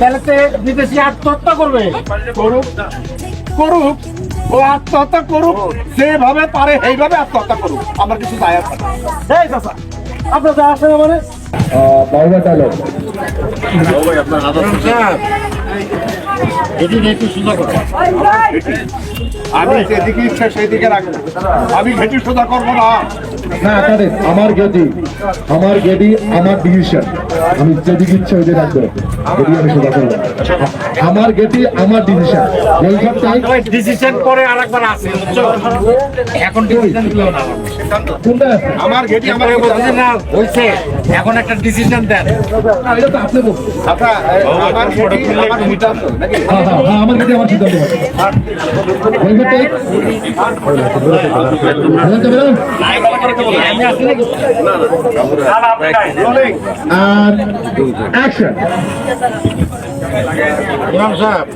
তাহলে তো বিদেশি আত্মহত্যা করবে। করুক করুক ও আত্মহত্যা করুক যেভাবে পারে সেইভাবে আত্মহত্যা করুক। আমার কিছু যায় আসে এই আপনার যা আসে মানে? এটি একটু সোজা করো। আমি যেদিকে ইচ্ছা সেদিকে রাখব। আমি ঘেটি সোজা করব না। না আমার গেদি আমার গেদি আমার ডিসিশন আমি যেদিকে ইচ্ছা ওইদিকে রাখব। গেদি আমি সোজা করব। আমার গেদি আমার ডিসিশন ডিসিশন করে আরেকবার আসে এখন ডিসিশন দিলো না। আমার আমার হয়েছে এখন একটা ডিসিশন দেন না, এটা তো আপনি বলুন আচ্ছা আমার আমার সিদ্ধান্ত নাকি হ্যাঁ হ্যাঁ হ্যাঁ সিদ্ধান্ত আর অ্যাকশন ইমাম সাহেব